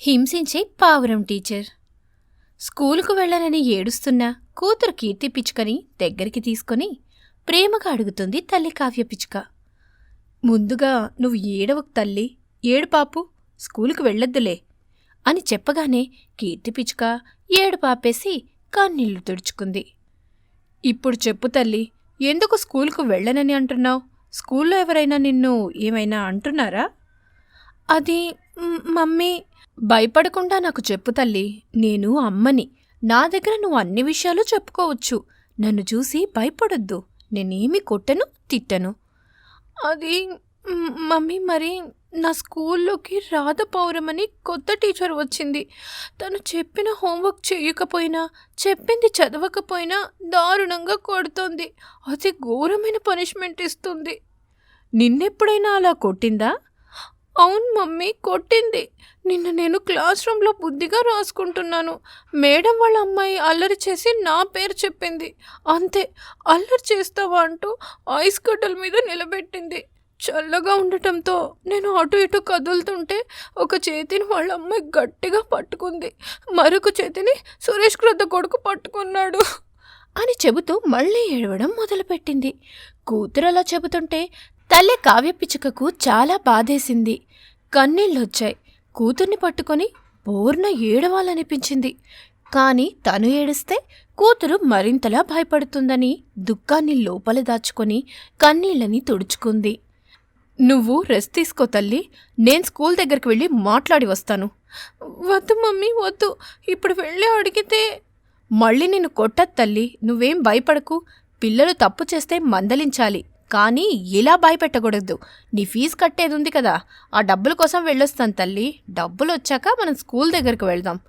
హింసించే పావురం టీచర్. స్కూలుకు వెళ్ళనని ఏడుస్తున్న కూతురు కీర్తి పిచ్చుకని దగ్గరికి తీసుకొని ప్రేమగా అడుగుతుంది తల్లి కావ్య పిచ్చుక. ముందుగా నువ్వు ఏడవకు తల్లి ఏడు పాపు స్కూలుకు వెళ్ళొద్దులే అని చెప్పగానే కీర్తి పిచ్చుక ఏడు పాపేసి కన్నీళ్ళు తుడుచుకుంది. ఇప్పుడు చెప్పు తల్లి ఎందుకు స్కూల్కు వెళ్ళనని అంటున్నావు? స్కూల్లో ఎవరైనా నిన్ను ఏమైనా అంటున్నారా? అది మమ్మీ భయపడకుండా నాకు చెప్పు తల్లి నేను అమ్మని. నా దగ్గర నువ్వు అన్ని విషయాలు చెప్పుకోవచ్చు. నన్ను చూసి భయపడొద్దు. నేనేమి కొట్టను తిట్టను. అది మమ్మీ మరి నా స్కూల్లోకి రాధ పౌరమని కొత్త టీచర్ వచ్చింది. తను చెప్పిన హోంవర్క్ చేయకపోయినా చెప్పింది చదవకపోయినా దారుణంగా కొడుతోంది. అది ఘోరమైన పనిష్మెంట్ ఇస్తుంది. నిన్నెప్పుడైనా అలా కొట్టిందా? అవును మమ్మీ కొట్టింది. నిన్న నేను క్లాస్ రూమ్లో బుద్ధిగా రాసుకుంటున్నాను. మేడం వాళ్ళ అమ్మాయి అల్లరి చేసి నా పేరు చెప్పింది. అంతే అల్లరి చేస్తావా అంటూ ఐస్ కట్టల మీద నిలబెట్టింది. చల్లగా ఉండటంతో నేను అటు ఇటు కదులుతుంటే ఒక చేతిని వాళ్ళ అమ్మాయి గట్టిగా పట్టుకుంది. మరొక చేతిని సురేష్ క్రొద్ద కొడుకు పట్టుకున్నాడు. అని చెబుతూ మళ్ళీ ఏడవడం మొదలుపెట్టింది. కూతురు అలా చెబుతుంటే తల్లి కావ్య పిచ్చుకకు చాలా బాధేసింది. కన్నీళ్ళొచ్చాయి. కూతుర్ని పట్టుకొని బోర్న ఏడవాలనిపించింది. కాని తను ఏడిస్తే కూతురు మరింతలా భయపడుతుందని దుఃఖాన్ని లోపల దాచుకొని కన్నీళ్ళని తుడుచుకుంది. నువ్వు రెస్ట్ తీసుకో తల్లి. నేను స్కూల్ దగ్గరికి వెళ్ళి మాట్లాడి వస్తాను. వద్దు మమ్మీ వద్దు. ఇప్పుడు వెళ్ళి అడిగితే మళ్ళీ నిన్ను కొట్టదు తల్లి. నువ్వేం భయపడకు. పిల్లలు తప్పు చేస్తే మందలించాలి. కానీ ఇలా భయపెట్టకూడదు. నీ ఫీజు కట్టేది ఉంది కదా. ఆ డబ్బుల కోసం వెళ్ళొస్తాను తల్లి. డబ్బులు వచ్చాక మనం స్కూల్ దగ్గరికి వెళ్దాం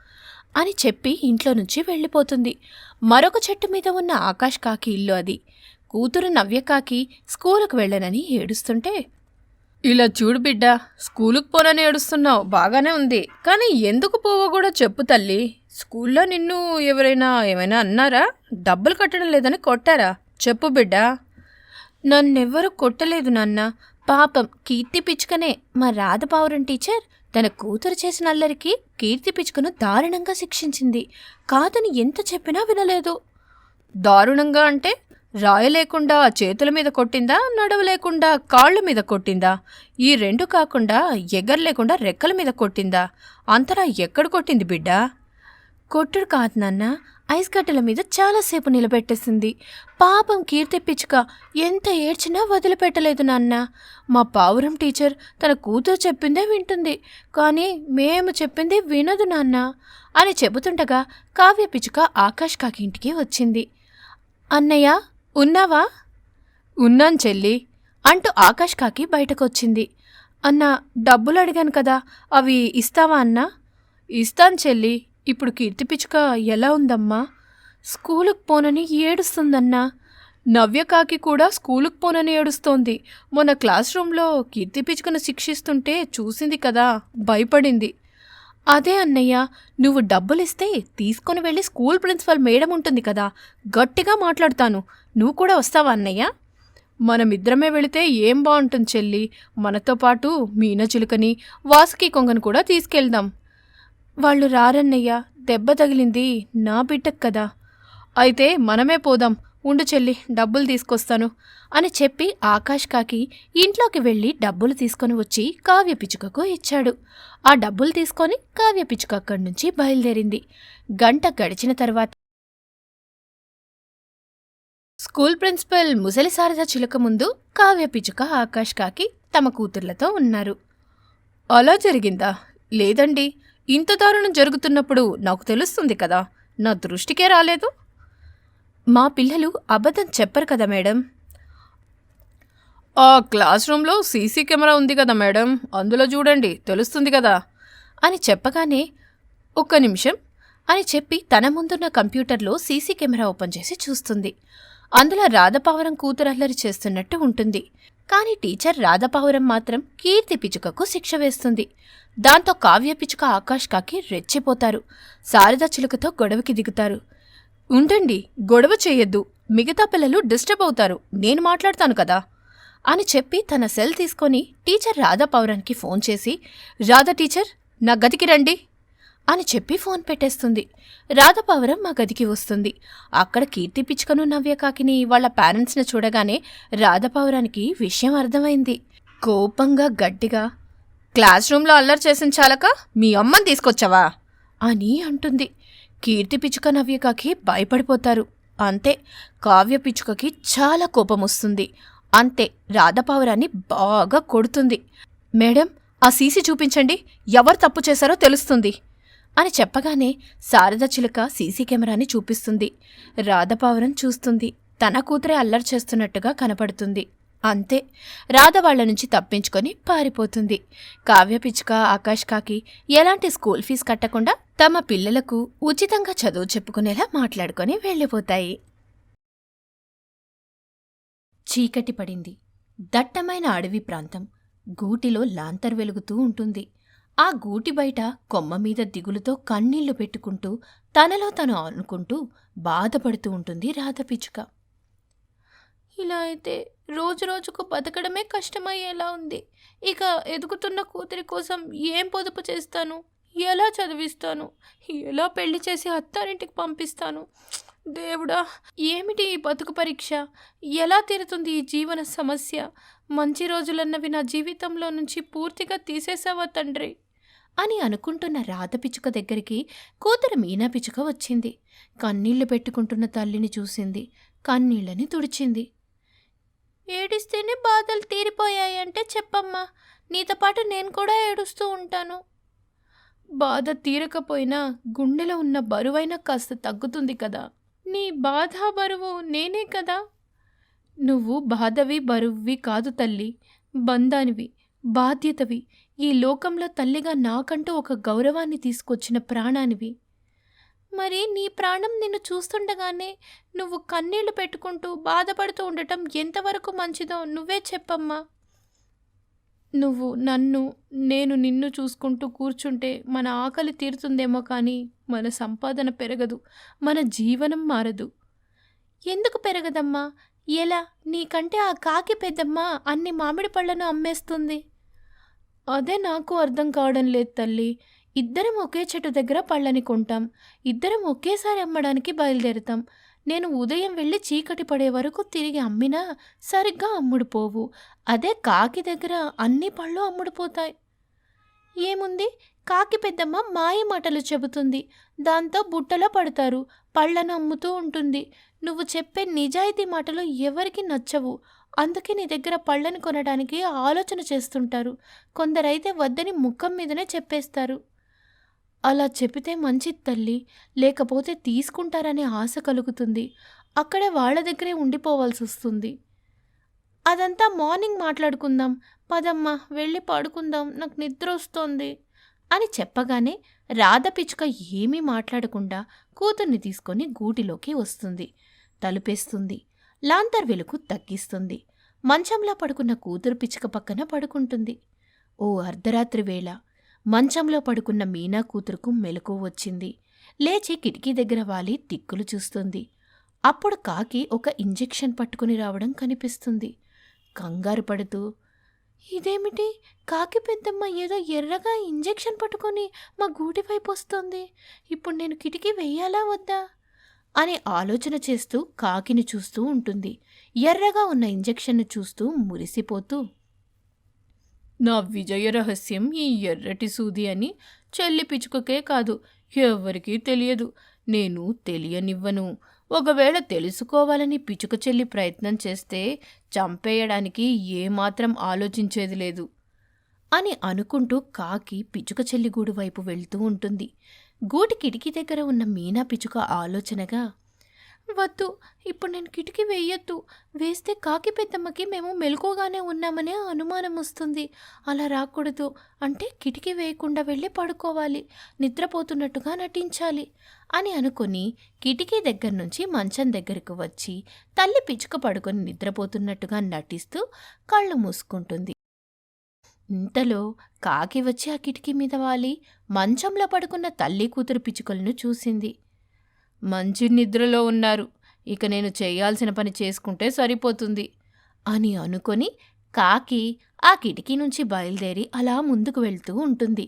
అని చెప్పి ఇంట్లో నుంచి వెళ్ళిపోతుంది. మరొక చెట్టు మీద ఉన్న ఆకాష్ కాకి ఇల్లు అది. కూతురు నవ్యకాకి స్కూలుకు వెళ్ళనని ఏడుస్తుంటే ఇలా చూడు బిడ్డ స్కూలుకు పోనని ఏడుస్తున్నావు. బాగానే ఉంది. కానీ ఎందుకు పోవో కూడా చెప్పు తల్లి. స్కూల్లో నిన్ను ఎవరైనా ఏమైనా అన్నారా? డబ్బులు కట్టడం లేదని కొట్టారా? చెప్పు బిడ్డ. నన్నెవ్వరూ కొట్టలేదు నాన్న. పాపం కీర్తి పిచ్చుకనే మా రాధపావురం టీచర్ తన కూతురు చేసిన అల్లరికి కీర్తి పిచ్చుకను దారుణంగా శిక్షించింది. కాదని ఎంత చెప్పినా వినలేదు. దారుణంగా అంటే రాయలేకుండా చేతుల మీద కొట్టిందా నడవలేకుండా కాళ్ళ మీద కొట్టిందా? ఈ రెండు కాకుండా ఎగరలేకుండా రెక్కల మీద కొట్టిందా? అంతరా ఎక్కడ కొట్టింది బిడ్డా? కొట్టుడు కాదు నాన్న. ఐస్ కట్టెల మీద చాలాసేపు నిలబెట్టేసింది. పాపం కీర్తి పిచ్చుక ఎంత ఏడ్చినా వదిలిపెట్టలేదు నాన్న. మా పావురం టీచర్ తన కూతురు చెప్పిందే వింటుంది కానీ మేము చెప్పింది వినదు నాన్న అని చెబుతుండగా కావ్య పిచ్చుక ఆకాష్ కాకి ఇంటికి వచ్చింది. అన్నయ్య ఉన్నావా? ఉన్నాను చెల్లి అంటూ ఆకాష్ కాకి బయటకొచ్చింది. అన్న డబ్బులు అడిగాను కదా అవి ఇస్తావా అన్నా? ఇస్తాను చెల్లి ఇప్పుడు కీర్తి పిచ్చుక ఎలా ఉందమ్మా? స్కూలుకు పోనని ఏడుస్తుందన్నా. నవ్యకాకి కూడా స్కూలుకు పోనని ఏడుస్తోంది. మొన్న క్లాస్ రూమ్లో కీర్తి పిచ్చుకను శిక్షిస్తుంటే చూసింది కదా భయపడింది. అదే అన్నయ్య నువ్వు డబ్బులిస్తే తీసుకొని వెళ్ళి స్కూల్ ప్రిన్సిపల్ మేడం ఉంటుంది కదా గట్టిగా మాట్లాడతాను. నువ్వు కూడా వస్తావా అన్నయ్య? మనమిద్దరమే వెళితే ఏం బాగుంటుంది చెల్లి. మనతో పాటు మీనచిలుకని వాసుకి కొంగను కూడా తీసుకెళ్దాం. వాళ్ళు రారన్నయ్యా దెబ్బ తగిలింది నా బిడ్డకు కదా. అయితే మనమే పోదాం ఉండు చెల్లి డబ్బులు తీసుకొస్తాను అని చెప్పి ఆకాష్ కాకి ఇంట్లోకి వెళ్ళి డబ్బులు తీసుకొని వచ్చి కావ్య పిచ్చుకకు ఇచ్చాడు. ఆ డబ్బులు తీసుకొని కావ్య పిచ్చుక అక్కడి నుంచి బయలుదేరింది. గంట గడిచిన తర్వాత స్కూల్ ప్రిన్సిపల్ ముసలి శారద చిలుక ముందు కావ్య పిచ్చుక ఆకాష్ కాకి తమ కూతుర్లతో ఉన్నారు. అలా జరిగిందా? లేదండి. ఇంత దారుణం జరుగుతున్నప్పుడు నాకు తెలుస్తుంది కదా నా దృష్టికే రాలేదు. మా పిల్లలు అబద్ధం చెప్పరు కదా మేడం. ఆ క్లాస్ రూమ్లో సీసీ కెమెరా ఉంది కదా మేడం అందులో చూడండి తెలుస్తుంది కదా అని చెప్పగానే ఒక్క నిమిషం అని చెప్పి తన ముందున్న కంప్యూటర్లో సీసీ కెమెరా ఓపెన్ చేసి చూస్తుంది. అందులో రాధపావరం కూతురు అల్లరి చేస్తున్నట్టు ఉంటుంది. కానీ టీచర్ రాధపౌరం మాత్రం కీర్తి పిచ్చుకకు శిక్ష వేస్తుంది. దాంతో కావ్య పిచ్చుక ఆకాష్ కాకి రెచ్చిపోతారు. శారదా చిలుకతో గొడవకి దిగుతారు. ఉండండి గొడవ చేయొద్దు. మిగతా పిల్లలు డిస్టర్బ్ అవుతారు. నేను మాట్లాడతాను కదా? అని చెప్పి తన సెల్ తీసుకొని టీచర్ రాధా పౌరానికి ఫోన్ చేసి రాధా టీచర్ నా గదికి రండి. అని చెప్పి ఫోన్ పెట్టేస్తుంది. రాధపావరం మా గదికి వస్తుంది. అక్కడ కీర్తి పిచ్చుకను నవ్యకాకిని వాళ్ళ పేరెంట్స్ని చూడగానే రాధపావురానికి విషయం అర్థమైంది. కోపంగా గట్టిగా క్లాస్ రూమ్లో అల్లరి చేసిన చాలక మీ అమ్మని తీసుకొచ్చావా? అని అంటుంది. కీర్తి పిచ్చుక నవ్యకాకి భయపడిపోతారు. అంతే కావ్య పిచ్చుకకి చాలా కోపం వస్తుంది. అంతే రాధపావురాన్ని బాగా కొడుతుంది. మేడం ఆ సీసీ చూపించండి. ఎవరు తప్పు చేశారో తెలుస్తుంది. అని చెప్పగానే శారద చిలుక సీసీ కెమెరాని చూపిస్తుంది. రాధపావురం చూస్తుంది. తన కూతురే అల్లరి చేస్తున్నట్టుగా కనపడుతుంది. అంతే. రాధ వాళ్ళ నుంచి తప్పించుకొని పారిపోతుంది. కావ్య పిచ్చుక ఆకాష్ కాకి ఎలాంటి స్కూల్ ఫీజు కట్టకుండా తమ పిల్లలకు ఉచితంగా చదువు చెప్పుకునేలా మాట్లాడుకొని వెళ్ళిపోతాయి. చీకటి పడింది. దట్టమైన అడవి ప్రాంతం గూటిలో లాంతర్ వెలుగుతూ ఉంటుంది. ఆ గూటి బయట కొమ్మ మీద దిగులుతో కన్నీళ్ళు పెట్టుకుంటూ తనలో తను అనుకుంటూ బాధపడుతూ ఉంటుంది రాధపిచ్చుక. ఇలా అయితే రోజు రోజుకు బతకడమే కష్టమయ్యేలా ఉంది. ఇక ఎదుగుతున్న కూతురి కోసం ఏం పొదుపు చేస్తాను? ఎలా చదివిస్తాను? ఎలా పెళ్ళి చేసి అత్తారింటికి పంపిస్తాను? దేవుడా ఏమిటి ఈ బతుకు పరీక్ష? ఎలా తీరుతుంది ఈ జీవన సమస్య? మంచి రోజులన్నవి నా జీవితంలో నుంచి పూర్తిగా తీసేసావా తండ్రి? అని అనుకుంటున్న రాధ పిచ్చుక దగ్గరికి కూతురు మీనా పిచ్చుక వచ్చింది. కన్నీళ్ళు పెట్టుకుంటున్న తల్లిని చూసింది. కన్నీళ్ళని తుడిచింది. ఏడిస్తేనే బాధలు తీరిపోయాయంటే చెప్పమ్మా. నీతో పాటు నేను కూడా ఏడుస్తూ ఉంటాను. బాధ తీరకపోయినా గుండెలో ఉన్న బరువైనా కాస్త తగ్గుతుంది కదా. నీ బాధ బరువు నేనే కదా. నువ్వు బాధవి బరువువి కాదు తల్లి. బంధానివి బాధ్యతవి. ఈ లోకంలో తల్లిగా నాకంటూ ఒక గౌరవాన్ని తీసుకొచ్చిన ప్రాణానివి. మరి నీ ప్రాణం నిన్ను చూస్తుండగానే నువ్వు కన్నీళ్ళు పెట్టుకుంటూ బాధపడుతూ ఉండటం ఎంతవరకు మంచిదో నువ్వే చెప్పమ్మా. నువ్వు నన్ను నేను నిన్ను చూసుకుంటూ కూర్చుంటే మన ఆకలి తీరుతుందేమో కానీ మన సంపాదన పెరగదు మన జీవనం మారదు. ఎందుకు పెరగదమ్మా? ఎలా? నీకంటే ఆ కాకి పెద్దమ్మ అన్ని మామిడి పళ్ళను అమ్మేస్తుంది. అదే నాకు అర్థం కావడం లేదు తల్లి. ఇద్దరం ఒకే చెట్టు దగ్గర పళ్ళని కొంటాం. ఇద్దరం ఒకేసారి అమ్మడానికి బయలుదేరుతాం. నేను ఉదయం వెళ్ళి చీకటి పడే వరకు తిరిగి అమ్మినా సరిగ్గా అమ్ముడుపోవు అదే కాకి దగ్గర అన్ని పళ్ళు అమ్ముడుపోతాయి ఏముంది? కాకి పెద్దమ్మ మాయ మాటలు చెబుతుంది. దాంతో బుట్టలో పడతారు. పళ్ళను అమ్ముతూ ఉంటుంది. నువ్వు చెప్పే నిజాయితీ మాటలు ఎవరికి నచ్చవు. అందుకే నీ దగ్గర పళ్ళని కొనడానికి ఆలోచన చేస్తుంటారు. కొందరైతే వద్దని ముఖం మీదనే చెప్పేస్తారు. అలా చెబితే మంచిది తల్లి లేకపోతే తీసుకుంటారనే ఆశ కలుగుతుంది. అక్కడే వాళ్ళ దగ్గరే ఉండిపోవాల్సి వస్తుంది. అదంతా మార్నింగ్ మాట్లాడుకుందాం. పదమ్మ వెళ్ళి పడుకుందాం. నాకు నిద్ర వస్తోంది. అని చెప్పగానే రాధ పిచ్చుక ఏమీ మాట్లాడకుండా కూతుర్ని తీసుకొని గూటిలోకి వస్తుంది. తలుపేస్తుంది. లాంతర్ వెలుగు తగ్గిస్తుంది. మంచంలో పడుకున్న కూతురు పిచ్చుక పక్కన పడుకుంటుంది. ఓ అర్ధరాత్రి వేళ మంచంలో పడుకున్న మీనా కూతురుకు మెలకు వచ్చింది. లేచి కిటికీ దగ్గర వాలి దిక్కులు చూస్తుంది. అప్పుడు కాకి ఒక ఇంజెక్షన్ పట్టుకుని రావడం కనిపిస్తుంది. కంగారు పడుతూ ఇదేమిటి? కాకి పెద్దమ్మ ఏదో ఎర్రగా ఇంజెక్షన్ పట్టుకొని మా గూటి వైపు వస్తోంది. ఇప్పుడు నేను కిటికీ వెయ్యాలా వద్దా? అని ఆలోచన చేస్తూ కాకిని చూస్తూ ఉంటుంది. ఎర్రగా ఉన్న ఇంజెక్షన్ను చూస్తూ మురిసిపోతూ నా విజయ రహస్యం ఈ ఎర్రటి సూది అని చెల్లి పిచ్చుకకే కాదు ఎవరికీ తెలియదు. నేను తెలియనివ్వను. ఒకవేళ తెలుసుకోవాలని పిచుక చెల్లి ప్రయత్నం చేస్తే చంపేయడానికి ఏమాత్రం ఆలోచించేది లేదు అని అనుకుంటూ కాకి పిచుక చెల్లి గూడు వైపు వెళ్తూ ఉంటుంది. గూటి కిటికీ దగ్గర ఉన్న మీనా పిచుక ఆలోచనగా వద్దు ఇప్పుడు నేను కిటికీ వేయొద్దు. వేస్తే కాకి పెద్దమ్మకి మేము మెలకుగానే ఉన్నామనే అనుమానం వస్తుంది. అలా రాకూడదు. అంటే కిటికీ వేయకుండా వెళ్ళి పడుకోవాలి. నిద్రపోతున్నట్టుగా నటించాలి. అని అనుకుని కిటికీ దగ్గర నుంచి మంచం దగ్గరకు వచ్చి తల్లి పిచ్చుక పడుకొని నిద్రపోతున్నట్టుగా నటిస్తూ కళ్ళు మూసుకుంటుంది. ఇంతలో కాకి వచ్చి ఆ కిటికీ మీద వాలి మంచంలో పడుకున్న తల్లి కూతురు పిచ్చుకలను చూసింది. మంచి నిద్రలో ఉన్నారు. ఇక నేను చేయాల్సిన పని చేసుకుంటే సరిపోతుంది అని అనుకొని కాకి ఆ కిటికీ నుంచి బయలుదేరి అలా ముందుకు వెళ్తూ ఉంటుంది.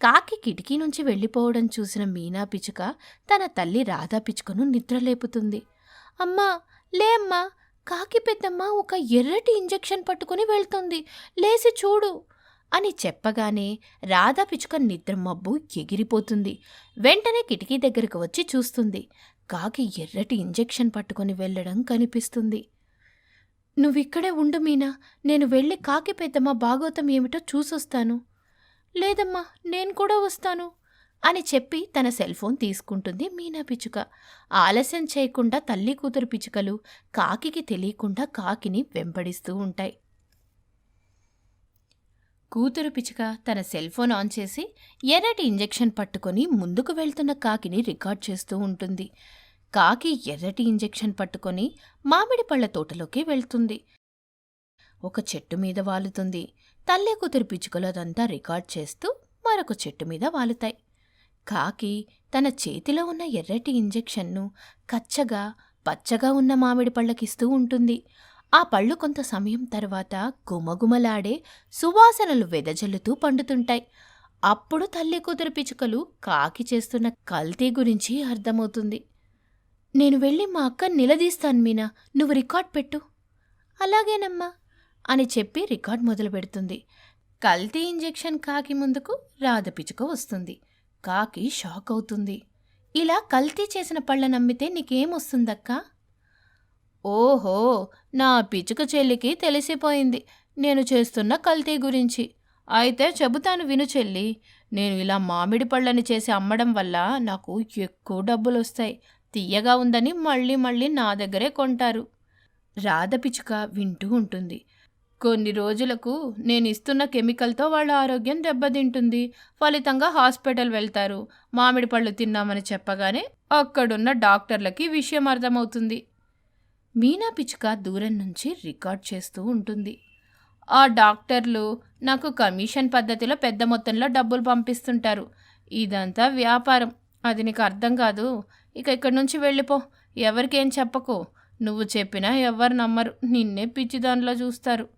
కాకి కిటికీ నుంచి వెళ్ళిపోవడం చూసిన మీనా పిచ్చుక తన తల్లి రాధా పిచ్చుకను నిద్రలేపుతుంది. అమ్మా! లే అమ్మా కాకి పెద్దమ్మ ఒక ఎర్రటి ఇంజెక్షన్ పట్టుకుని వెళ్తుంది. లేసి చూడు! అని చెప్పగానే రాధా పిచ్చుక నిద్రమబ్బు ఎగిరిపోతుంది. వెంటనే కిటికీ దగ్గరకు వచ్చి చూస్తుంది. కాకి ఎర్రటి ఇంజెక్షన్ పట్టుకొని వెళ్ళడం కనిపిస్తుంది. నువ్విక్కడే ఉండు మీనా నేను వెళ్ళి కాకి పెద్దమ్మ భాగవతం ఏమిటో చూసొస్తాను. లేదమ్మా నేను కూడా వస్తాను అని చెప్పి తన సెల్ ఫోన్ తీసుకుంటుంది మీనా పిచ్చుక. ఆలస్యం చేయకుండా తల్లి కూతురు పిచ్చుకలు కాకికి తెలియకుండా కాకిని వెంబడిస్తూ ఉంటాయి. కూతురు పిచ్చుక తన సెల్ ఫోన్ ఆన్ చేసి ఎర్రటి ఇంజెక్షన్ పట్టుకొని ముందుకు వెళ్తున్న కాకిని రికార్డ్ చేస్తూ ఉంటుంది. కాకి ఎర్రటి ఇంజెక్షన్ పట్టుకొని మామిడి పళ్ళ తోటలోకి వెళ్తుంది. ఒక చెట్టు మీద వాలుతుంది. తల్లి కూతురు పిచ్చుకలు అదంతా రికార్డ్ చేస్తూ మరొక చెట్టు మీద వాలుతాయి. కాకి తన చేతిలో ఉన్న ఎర్రటి ఇంజెక్షన్ను కచ్చగా పచ్చగా ఉన్న మామిడి పళ్ళకిస్తూ ఉంటుంది. ఆ పళ్ళు కొంత సమయం తర్వాత గుమగుమలాడే సువాసనలు వెదజల్లుతూ పండుతుంటాయి. అప్పుడు తల్లి కూతురు పిచ్చుకలు కాకి చేస్తున్న కల్తీ గురించి అర్థమవుతుంది. నేను వెళ్ళి మా అక్క నిలదీస్తాను మీనా నువ్వు రికార్డ్ పెట్టు. అలాగేనమ్మా అని చెప్పి రికార్డ్ మొదలు పెడుతుంది. కల్తీ ఇంజెక్షన్ కాకి ముందుకు రాధ పిచ్చుక వస్తుంది. కాకి షాక్ అవుతుంది. ఇలా కల్తీ చేసిన పళ్ళ నమ్మితే నీకేమొస్తుందక్కా ఓహో నా పిచ్చుక చెల్లికి తెలిసిపోయింది నేను చేస్తున్న కల్తీ గురించి. అయితే చెబుతాను విను చెల్లి నేను ఇలా మామిడి పళ్ళని చేసి అమ్మడం వల్ల నాకు ఎక్కువ డబ్బులు వస్తాయి తీయగా ఉందని మళ్ళీ మళ్ళీ నా దగ్గరే కొంటారు. రాధ పిచ్చుక వింటూ ఉంటుంది. కొన్ని రోజులకు నేను ఇస్తున్న కెమికల్తో వాళ్ళ ఆరోగ్యం దెబ్బతింటుంది. ఫలితంగా హాస్పిటల్ వెళ్తారు. మామిడి పళ్ళు తిన్నామని చెప్పగానే అక్కడున్న డాక్టర్లకి విషయం అర్థమవుతుంది. మీనా పిచ్చుక దూరం నుంచి రికార్డ్ చేస్తూ ఉంటుంది. ఆ డాక్టర్లు నాకు కమిషన్ పద్ధతిలో పెద్ద మొత్తంలో డబ్బులు పంపిస్తుంటారు. ఇదంతా వ్యాపారం. అది నీకు అర్థం కాదు. ఇక ఇక్కడి నుంచి వెళ్ళిపో. ఎవరికేం చెప్పకు. నువ్వు చెప్పినా ఎవరు నమ్మరు. నిన్నే పిచ్చిదానిలో చూస్తారు.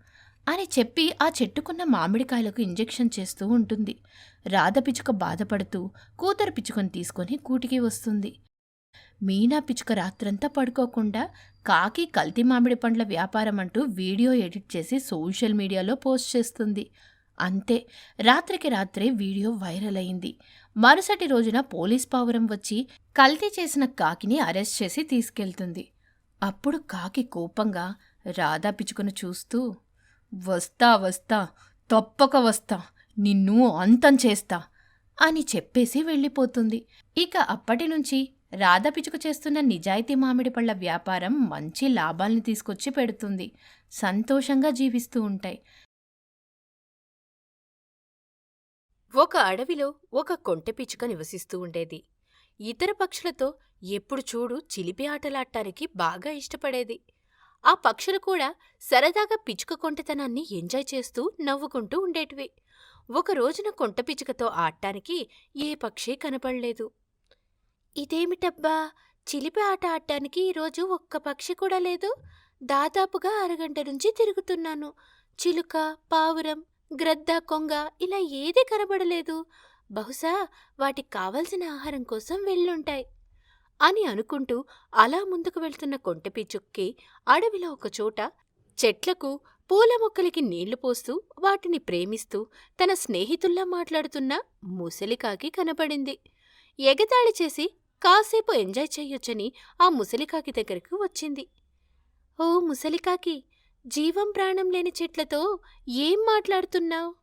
అని చెప్పి ఆ చెట్టుకున్న మామిడికాయలకు ఇంజెక్షన్ చేస్తూ ఉంటుంది. రాధ పిచ్చుక బాధపడుతూ కూతురు పిచ్చుకొని తీసుకొని కూటికి వస్తుంది. మీనా పిచ్చుక రాత్రంతా పడుకోకుండా కాకి కల్తీ మామిడి పండ్ల వ్యాపారం అంటూ వీడియో ఎడిట్ చేసి సోషల్ మీడియాలో పోస్ట్ చేస్తుంది. అంతే రాత్రికి రాత్రే వీడియో వైరల్ అయింది. మరుసటి రోజున పోలీస్ పావురం వచ్చి కల్తీ చేసిన కాకిని అరెస్ట్ చేసి తీసుకెళ్తుంది. అప్పుడు కాకి కోపంగా రాధా పిచ్చుకుని చూస్తూ వస్తా వస్తా తప్పక వస్తా నిన్ను అంతం చేస్తా అని చెప్పేసి వెళ్ళిపోతుంది. ఇక అప్పటి నుంచి రాధ పిచుకు చేస్తున్న నిజాయితీ మామిడి పళ్ళ వ్యాపారం మంచి లాభాల్ని తీసుకొచ్చి పెడుతుంది. సంతోషంగా జీవిస్తూ ఉంటాయి. ఒక అడవిలో ఒక కొంటె పిచ్చుక నివసిస్తూ ఉండేది. ఇతర పక్షులతో ఎప్పుడు చూడు చిలిపి ఆటలాడటానికి బాగా ఇష్టపడేది. ఆ పక్షులు కూడా సరదాగా పిచ్చుక కొంటెతనాన్ని ఎంజాయ్ చేస్తూ నవ్వుకుంటూ ఉండేటివి. ఒక రోజున కొంట పిచ్చుకతో ఆడటానికి ఏ పక్షి కనపడలేదు. ఇదేమిటబ్బా? చిలిపి ఆట ఆడటానికి ఈరోజు ఒక్క పక్షి కూడా లేదు. దాదాపుగా అరగంట నుంచి తిరుగుతున్నాను. చిలుక పావురం గ్రద్ద కొంగ ఇలా ఏదీ కనబడలేదు. బహుశా వాటికి కావలసిన ఆహారం కోసం వెళ్ళుంటాయి అని అనుకుంటూ అలా ముందుకు వెళ్తున్న కొంటపిచుక్కి అడవిలో ఒకచోట చెట్లకు పూల మొక్కలకి నీళ్ళు పోస్తూ వాటిని ప్రేమిస్తూ తన స్నేహితుల్లా మాట్లాడుతున్న ముసలికాకి కనబడింది. ఎగతాళి చేసి కాసేపు ఎంజాయ్ చెయ్యొచ్చని ఆ ముసలికాకి దగ్గరకు వచ్చింది. ఓ ముసలికాకి జీవం ప్రాణం లేని చెట్లతో ఏం మాట్లాడుతున్నావు?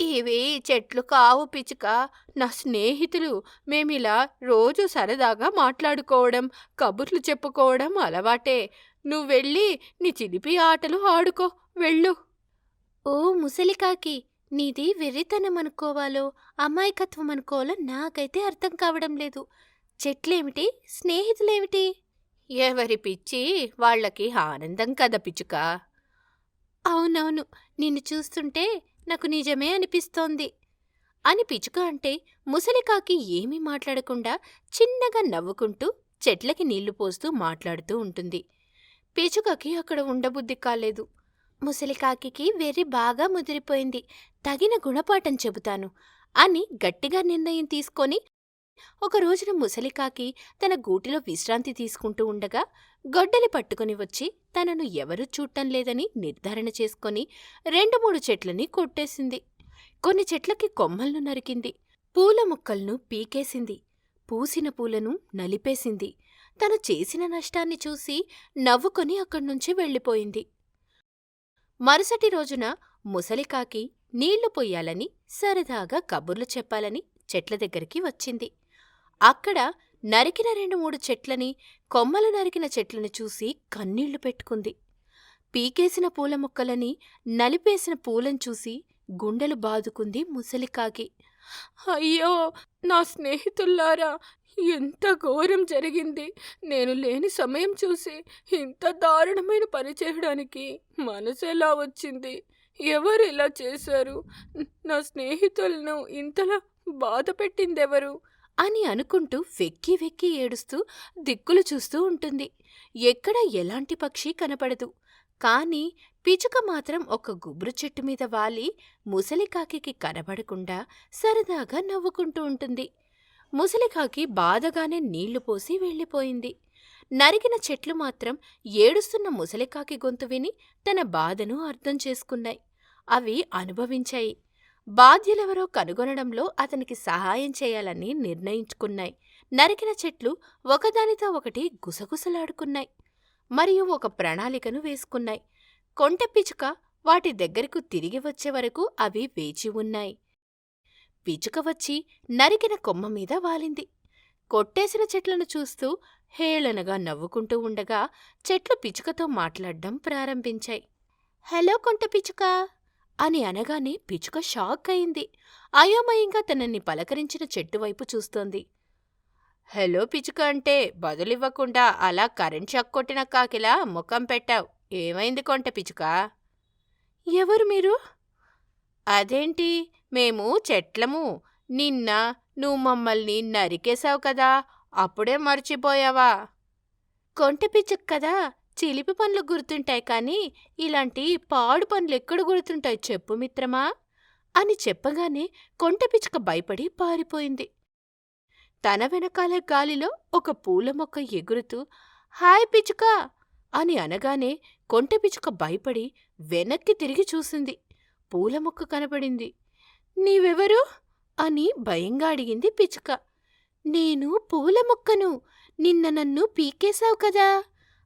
ఇవి చెట్లు కావు పిచ్చుక. నా స్నేహితులు మేమిలా రోజు సరదాగా మాట్లాడుకోవడం కబుర్లు చెప్పుకోవడం అలవాటే. నువ్వెళ్ళి నీ చిలిపి ఆటలు ఆడుకో. వెళ్ళు. ఓ ముసలికాకి నీది వెర్రితనం అనుకోవాలో అమాయకత్వం అనుకోవాలో నాకైతే అర్థం కావడం లేదు. చెట్లేమిటి? స్నేహితులేమిటి? ఎవరి పిచ్చి? వాళ్ళకి ఆనందం కదా పిచ్చుక. అవునవును నిన్ను చూస్తుంటే నాకు నిజమే అనిపిస్తోంది. అని పిచ్చుక అంటే ముసలికాకి ఏమీ మాట్లాడకుండా చిన్నగా నవ్వుకుంటూ చెట్లకి నీళ్ళు పోస్తూ మాట్లాడుతూ ఉంటుంది. పిచ్చుకకి అక్కడ ఉండబుద్ధి కాలేదు. ముసలికాకి వెర్రి బాగా ముదిరిపోయింది. తగిన గుణపాఠం చెబుతాను అని గట్టిగా నిర్ణయం తీసుకొని ఒక రోజున ముసలికాకి తన గూటిలో విశ్రాంతి తీసుకుంటూ ఉండగా గొడ్డలి పట్టుకుని వచ్చి తనను ఎవరూ చూడటం లేదని నిర్ధారణ చేసుకొని రెండు మూడు చెట్లని కొట్టేసింది. కొన్ని చెట్లకి కొమ్మలను నరికింది. పూల మొక్కలను పీకేసింది. పూసిన పూలను నలిపేసింది. తను చేసిన నష్టాన్ని చూసి నవ్వుకొని అక్కడ్నుంచి వెళ్ళిపోయింది. మరుసటి రోజున ముసలికాకి నీళ్ళు పొయ్యాలని సరదాగా కబుర్లు చెప్పాలని చెట్ల దగ్గరికి వచ్చింది. అక్కడ నరికిన రెండు మూడు చెట్లని కొమ్మలు నరికిన చెట్లను చూసి కన్నీళ్ళు పెట్టుకుంది. పీకేసిన పూల మొక్కలని నలిపేసిన పూలను చూసి గుండెలు బాదుకుంది ముసలికాకి అయ్యో నా స్నేహితుల్లారా ఎంత ఘోరం జరిగింది. నేను లేని సమయం చూసి ఇంత దారుణమైన పని చేయడానికి మనసు ఎలా వచ్చింది? ఎవరు ఇలా చేశారు? నా స్నేహితులను ఇంతలా బాధ పెట్టిందెవరు? అని అనుకుంటూ వెక్కి వెక్కి ఏడుస్తూ దిక్కులు చూస్తూ ఉంటుంది. ఎక్కడ ఎలాంటి పక్షి కనపడదు. కాని పిచుక మాత్రం ఒక గుబురు చెట్టు మీద వాలి ముసలికాకి కనబడకుండా సరదాగా నవ్వుకుంటూ ఉంటుంది. ముసలికాకి బాధగానే నీళ్ళు పోసి వెళ్ళిపోయింది. నరికిన చెట్లు మాత్రం ఏడుస్తున్న ముసలికాకి గొంతు విని తన బాధను అర్థం చేసుకున్నాయి. అవి అనుభవించాయి. బాధ్యులెవరో కనుగొనడంలో అతనికి సహాయం చేయాలని నిర్ణయించుకున్నాయి. నరికిన చెట్లు ఒకదానితో ఒకటి గుసగుసలాడుకున్నాయి. మరియు ఒక ప్రణాళికను వేసుకున్నాయి. కొంటపిచుక వాటి దగ్గరకు తిరిగి వచ్చే వరకు అవి వేచి ఉన్నాయి. పిచుక వచ్చి నరికిన కొమ్మ మీద వాలింది. కొట్టేసిన చెట్లను చూస్తూ హేళనగా నవ్వుకుంటూ ఉండగా చెట్లు పిచుకతో మాట్లాడడం ప్రారంభించాయి. హలో కొంట పిచుక అని అనగానే పిచుక షాక్ అయింది అయోమయంగా తనని పలకరించిన చెట్టు వైపు చూస్తోంది. హలో పిచుక అంటే బదులివ్వకుండా అలా కరెంట్ షాక్ కొట్టిన కాకిలా ముఖం పెట్టావు. ఏమైంది కొంట పిచుక? ఎవరు మీరు? అదేంటి? మేము చెట్లము. నిన్న నువ్వు మమ్మల్ని నరికేశావు కదా అప్పుడే మర్చిపోయావా? కొంట పిచ్చుక కదా చిలిపి పనులు గుర్తుంటాయి కానీ ఇలాంటి పాడు పనులు ఎక్కడ గుర్తుంటాయి చెప్పు మిత్రమా? అని చెప్పగానే కొంట పిచ్చుక భయపడి పారిపోయింది. తన వెనకాల గాలిలో ఒక పూల మొక్క ఎగురుతూ హాయ్ పిచ్చుక! అని అనగానే కొంట పిచ్చుక భయపడి వెనక్కి తిరిగి చూసింది. పూల మొక్క కనపడింది. నీవెవరు? అని భయంగా అడిగింది పిచ్చుక. నేను పూల మొక్కను. నిన్న నన్ను పీకేశావు కదా?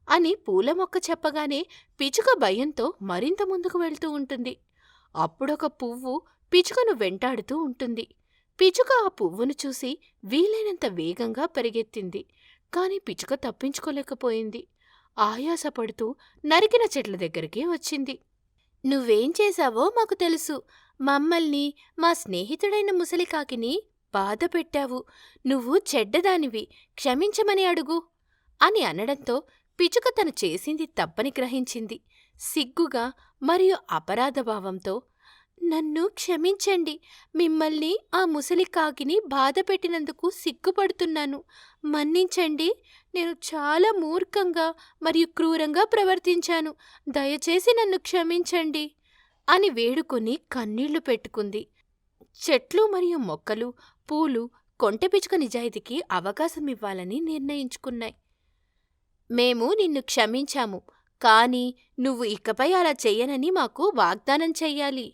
అని పూల మొక్క చెప్పగానే పిచుక భయంతో మరింత ముందుకు వెళ్తూ ఉంటుంది. అప్పుడొక పువ్వు పిచుకను వెంటాడుతూ ఉంటుంది. పిచుక ఆ పువ్వును చూసి వీలైనంత వేగంగా పరిగెత్తింది. కాని పిచుక తప్పించుకోలేకపోయింది. ఆయాసపడుతూ నరికిన చెట్ల దగ్గరికి వచ్చింది. నువ్వేం చేశావో మాకు తెలుసు. మమ్మల్ని మా స్నేహితుడైన ముసలికాకిని బాధ పెట్టావు నువ్వు చెడ్డదానివి. క్షమించమని అడుగు. అని అనడంతో పిచుక తను చేసింది తప్పని గ్రహించింది. సిగ్గుగా మరియు అపరాధభావంతో నన్ను క్షమించండి. మిమ్మల్ని ఆ ముసలి కాకిని బాధ పెట్టినందుకు సిగ్గుపడుతున్నాను. మన్నించండి. నేను చాలా మూర్ఖంగా మరియు క్రూరంగా ప్రవర్తించాను. దయచేసి నన్ను క్షమించండి. అని వేడుకొని కన్నీళ్ళు పెట్టుకుంది. చెట్లు మరియు మొక్కలు పూలు కొంటెపిచుక నిజాయితీకి అవకాశం ఇవ్వాలని నిర్ణయించుకున్నాయి. మేము నిన్ను క్షమించాము. కాని నువ్వు ఇకపై అలా చెయ్యనని మాకు వాగ్దానం చెయ్యాలి.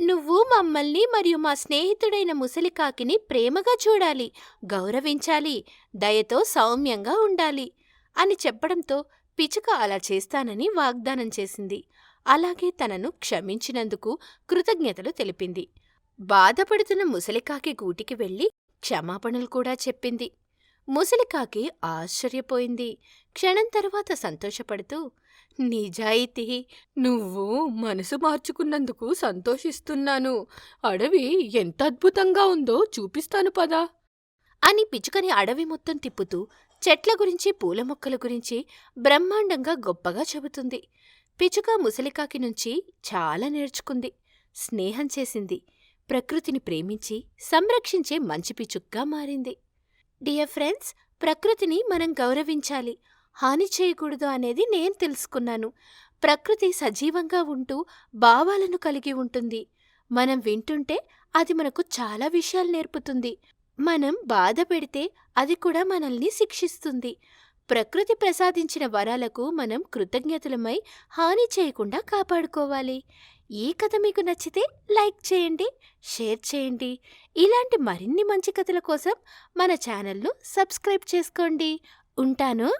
నువ్వు మమ్మల్ని మరియు మా స్నేహితుడైన ముసలికాకిని ప్రేమగా చూడాలి గౌరవించాలి దయతో సౌమ్యంగా ఉండాలి అని చెప్పడంతో పిచుక అలా చేస్తానని వాగ్దానం చేసింది. అలాగే తనను క్షమించినందుకు కృతజ్ఞతలు తెలిపింది. బాధపడుతున్న ముసలికాకి గూటికి వెళ్ళి క్షమాపణలు కూడా చెప్పింది. ముసలికాకి ఆశ్చర్యపోయింది. క్షణం తరువాత సంతోషపడుతూ నిజాయితీ. నువ్వు మనసు మార్చుకున్నందుకు సంతోషిస్తున్నాను. అడవి ఎంత అద్భుతంగా ఉందో చూపిస్తాను పదా. అని పిచుకని అడవి మొత్తం తిప్పుతూ చెట్ల గురించి పూల మొక్కల గురించి బ్రహ్మాండంగా గొప్పగా చెబుతుంది. పిచుక ముసలికాకి నుంచి చాలా నేర్చుకుంది. స్నేహం చేసింది. ప్రకృతిని ప్రేమించి సంరక్షించే మంచి పిచుక్గా మారింది. డియర్ ఫ్రెండ్స్ ప్రకృతిని మనం గౌరవించాలి. హాని చేయకూడదు అనేది నేను తెలుసుకున్నాను. ప్రకృతి సజీవంగా ఉంటూ భావాలను కలిగి ఉంటుంది. మనం వింటుంటే అది మనకు చాలా విషయాలు నేర్పుతుంది. మనం బాధ పెడితే అది కూడా మనల్ని శిక్షిస్తుంది. ప్రకృతి ప్రసాదించిన వరాలకు మనం కృతజ్ఞతలమై హాని చేయకుండా కాపాడుకోవాలి. ఈ కథ మీకు నచ్చితే లైక్ చేయండి షేర్ చేయండి. ఇలాంటి మరిన్ని మంచి కథల కోసం మన ఛానల్ను సబ్స్క్రైబ్ చేసుకోండి. ఉంటాను.